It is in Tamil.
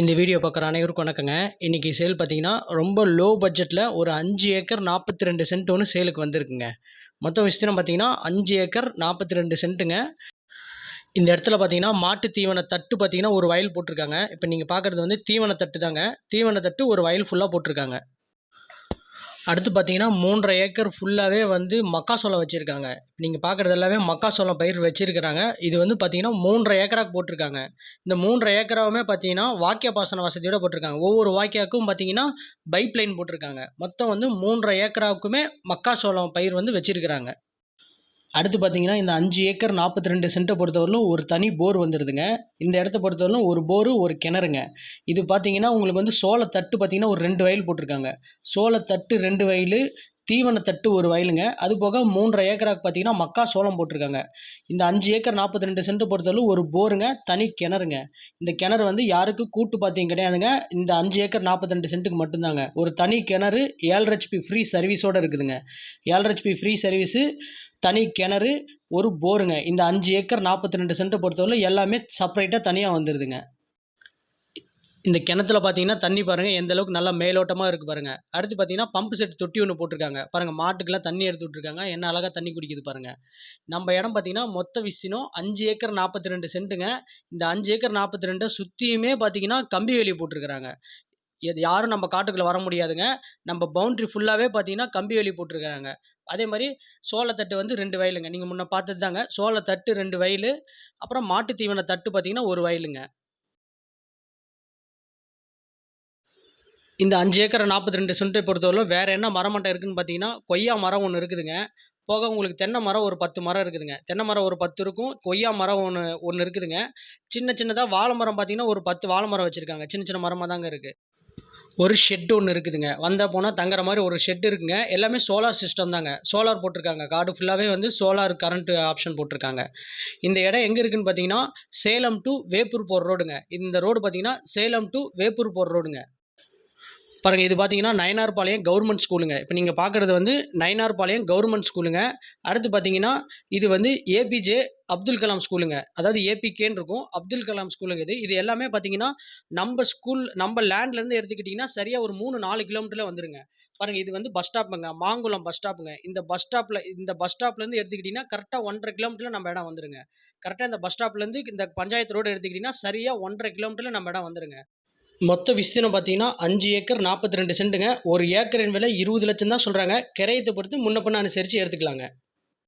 இந்த வீடியோ பார்க்குற அனைவருக்கும் வணக்கங்க. இன்றைக்கி சேல் பார்த்தீங்கன்னா ரொம்ப லோ பட்ஜெட்டில் ஒரு அஞ்சு ஏக்கர் நாற்பத்தி ரெண்டு சென்ட் ஒன்று சேலுக்கு வந்திருக்குங்க. மொத்தம் விஸ்தீரம் பார்த்தீங்கன்னா அஞ்சு ஏக்கர் நாற்பத்தி ரெண்டு சென்ட்டுங்க இந்த இடத்துல பார்த்தீங்கன்னா மாட்டு தீவன தட்டு பார்த்தீங்கன்னா ஒரு வயல் போட்டிருக்காங்க. இப்போ நீங்கள் பார்க்குறது வந்து தீவன தட்டு தாங்க. தீவன தட்டு ஒரு வயல் ஃபுல்லாக போட்டிருக்காங்க. அடுத்து பார்த்தீங்கன்னா மூன்றரை ஏக்கர் ஃபுல்லாகவே வந்து மக்காசோளம் வச்சுருக்காங்க. நீங்கள் பார்க்குறது எல்லாமே மக்காசோளம் பயிர் வச்சுருக்கிறாங்க. இது வந்து பார்த்தீங்கன்னா மூன்றரை ஏக்கராக போட்டிருக்காங்க. இந்த மூன்றரை ஏக்கராவுமே பார்த்தீங்கன்னா வாக்கிய பாசன வசதியோடு போட்டிருக்காங்க. ஒவ்வொரு வாக்கியாக்கும் பார்த்தீங்கன்னா பைப் லைன் போட்டிருக்காங்க. மொத்தம் வந்து மூன்றரை ஏக்கராவுக்குமே மக்காசோளம் பயிர் வந்து வச்சுருக்கிறாங்க. அடுத்து பார்த்தீங்கன்னா இந்த அஞ்சு ஏக்கர் நாற்பத்தி ரெண்டு சென்ட்டை பொறுத்தவரையிலும் ஒரு தனி போர் வந்துடுதுங்க இந்த இடத்த பொறுத்தவரையிலும் ஒரு போரு ஒரு கிணறுங்க. இது பார்த்தீங்கன்னா உங்களுக்கு வந்து சோளத்தட்டு பார்த்தீங்கன்னா ஒரு ரெண்டு வயல் போட்டிருக்காங்க. சோளத்தட்டு ரெண்டு வயல் தீவனத்தட்டு ஒரு வயலுங்க. அது போக மூன்றரை ஏக்கராக்கு பார்த்தீங்கன்னா மக்கா சோளம் போட்டிருக்காங்க. இந்த அஞ்சு ஏக்கர் நாற்பத்தி ரெண்டு சென்ட் பொறுத்தளவு ஒரு போருங்க தனி கிணறுங்க. இந்த கிணறு வந்து யாருக்கும் கூட்டு பார்த்தீங்க கிடையாதுங்க. இந்த அஞ்சு ஏக்கர் நாற்பத்தி ரெண்டு சென்ட்டுக்கு மட்டும்தாங்க. ஒரு தனி கிணறு ஏழரை ஹெச்பி ஃப்ரீ சர்வீஸோடு இருக்குதுங்க. ஏழரை ஹெச்பி ஃப்ரீ சர்வீஸு தனி கிணறு ஒரு போருங்க. இந்த அஞ்சு ஏக்கர் நாற்பத்தி ரெண்டு சென்ட்டை பொறுத்தவரை எல்லாமே செப்பரேட்டாக தனியாக வந்துடுதுங்க இந்த கிணத்துல பார்த்தீங்கன்னா தண்ணி பாருங்கள் எந்த அளவுக்கு நல்லா மேலோட்டமாக இருக்குது பாருங்கள் அடுத்து பார்த்தீங்கன்னா பம்பு செட் தொட்டி ஒன்று போட்டிருக்காங்க. பாருங்கள் மாட்டுக்கெல்லாம் தண்ணி எடுத்து விட்ருக்காங்க என்ன அழகாக தண்ணி குடிக்குது பாருங்கள் நம்ம இடம் பார்த்தீங்கன்னா மொத்த விஸ்தினம் அஞ்சு ஏக்கர் நாற்பத்தி ரெண்டு சென்ட்டுங்க. இந்த அஞ்சு ஏக்கர் நாற்பத்தி ரெண்டை சுற்றியுமே பார்த்தீங்கன்னா கம்பி வேலி போட்டிருக்கிறாங்க. இது யாரும் நம்ம காட்டுக்குள்ளே வர முடியாதுங்க. நம்ம பவுண்ட்ரி ஃபுல்லாகவே பார்த்தீங்கன்னா கம்பி வேலி போட்டிருக்காங்க. அதே மாதிரி சோளத்தட்டு வந்து ரெண்டு வயலுங்க. நீங்கள் முன்னே பார்த்தது தாங்க சோளத்தட்டு ரெண்டு வயல் அப்புறம் மாட்டு தீவன தட்டு பார்த்தீங்கன்னா ஒரு வயலுங்க. இந்த அஞ்சு ஏக்கரை நாற்பத்தி ரெண்டு சென்ட்டை பொறுத்தவரையிலும் வேறு என்ன மரம் மட்டும் இருக்குதுன்னு பார்த்தீங்கன்னா கொய்யா மரம் ஒன்று இருக்குதுங்க. போக உங்களுக்கு தென்னை மரம் ஒரு பத்து மரம் இருக்குதுங்க. தென்னை மரம் ஒரு பத்து இருக்கும் கொய்யா மரம் ஒன்று ஒன்று இருக்குதுங்க. சின்ன சின்னதாக வாழை மரம் பார்த்தீங்கன்னா ஒரு பத்து வாழை மரம் வச்சுருக்காங்க. சின்ன சின்ன மரமாக தாங்க இருக்குது ஒரு ஷெட் ஒன்று இருக்குதுங்க. வந்தால் போனால் தங்குற மாதிரி ஒரு ஷெட் இருக்குங்க. எல்லாமே சோலார் சிஸ்டம் தாங்க. சோலார் போட்டிருக்காங்க. காடு ஃபுல்லாகவே வந்து சோலார் கரண்ட் ஆப்ஷன் போட்டிருக்காங்க. இந்த இடம் எங்கே இருக்குதுன்னு பார்த்தீங்கன்னா சேலம் டு வேப்பூர் போகிற ரோடுங்க இந்த ரோடு பார்த்தீங்கன்னா சேலம் டு வேப்பூர் போகிற ரோடுங்க பாருங்கள் இது பார்த்தீங்கன்னா நயனார்பாளையம் கவர்மெண்ட் ஸ்கூலுங்க இப்போ நீங்கள் பார்க்குறது வந்து நயனார்பாளையம் கவர்மெண்ட் ஸ்கூலுங்க அடுத்து பார்த்தீங்கன்னா இது வந்து ஏபிஜே அப்துல் கலாம் ஸ்கூலுங்க அதாவது ஏபிகேன்னு இருக்கும். அப்துல் கலாம் ஸ்கூலுங்க இது. இது எல்லாமே பார்த்தீங்கன்னா நம்ம ஸ்கூல் நம்ம லேண்ட்லேருந்து எடுத்துக்கிட்டிங்கன்னா சரியாக ஒரு மூணு நாலு கிலோமீட்டரில் வந்துருங்க. பாருங்கள் இது வந்து பஸ் ஸ்டாப்புங்க மாங்குளம் பஸ் ஸ்டாப்புங்க இந்த பஸ் ஸ்டாப்பில் இந்த பஸ் ஸ்டாப்லேருந்து எடுத்துக்கிட்டிங்கன்னா கரெக்டாக ஒன்றரை கிலோமீட்டரில் நம்ம இடம் வந்துருங்க. கரெக்டாக இந்த பஸ் ஸ்டாப்லேருந்து இந்த பஞ்சாயத்து ரோடு எடுத்துக்கிட்டிங்கன்னா சரியாக ஒன்றரை கிலோமீட்டரில் நம்ம இடம் வந்துருங்க. மொத்த விஸ்தீர்ணம் பார்த்தீங்கன்னா அஞ்சு ஏக்கர் நாற்பத்தி ரெண்டு சென்ட்டுங்க. ஒரு ஏக்கரின் விலை இருபது லட்சம் தான் சொல்கிறாங்க கிரையத்தை பொறுத்து முன்ன பின்ன அனுசரித்து எடுத்துக்கலாங்க.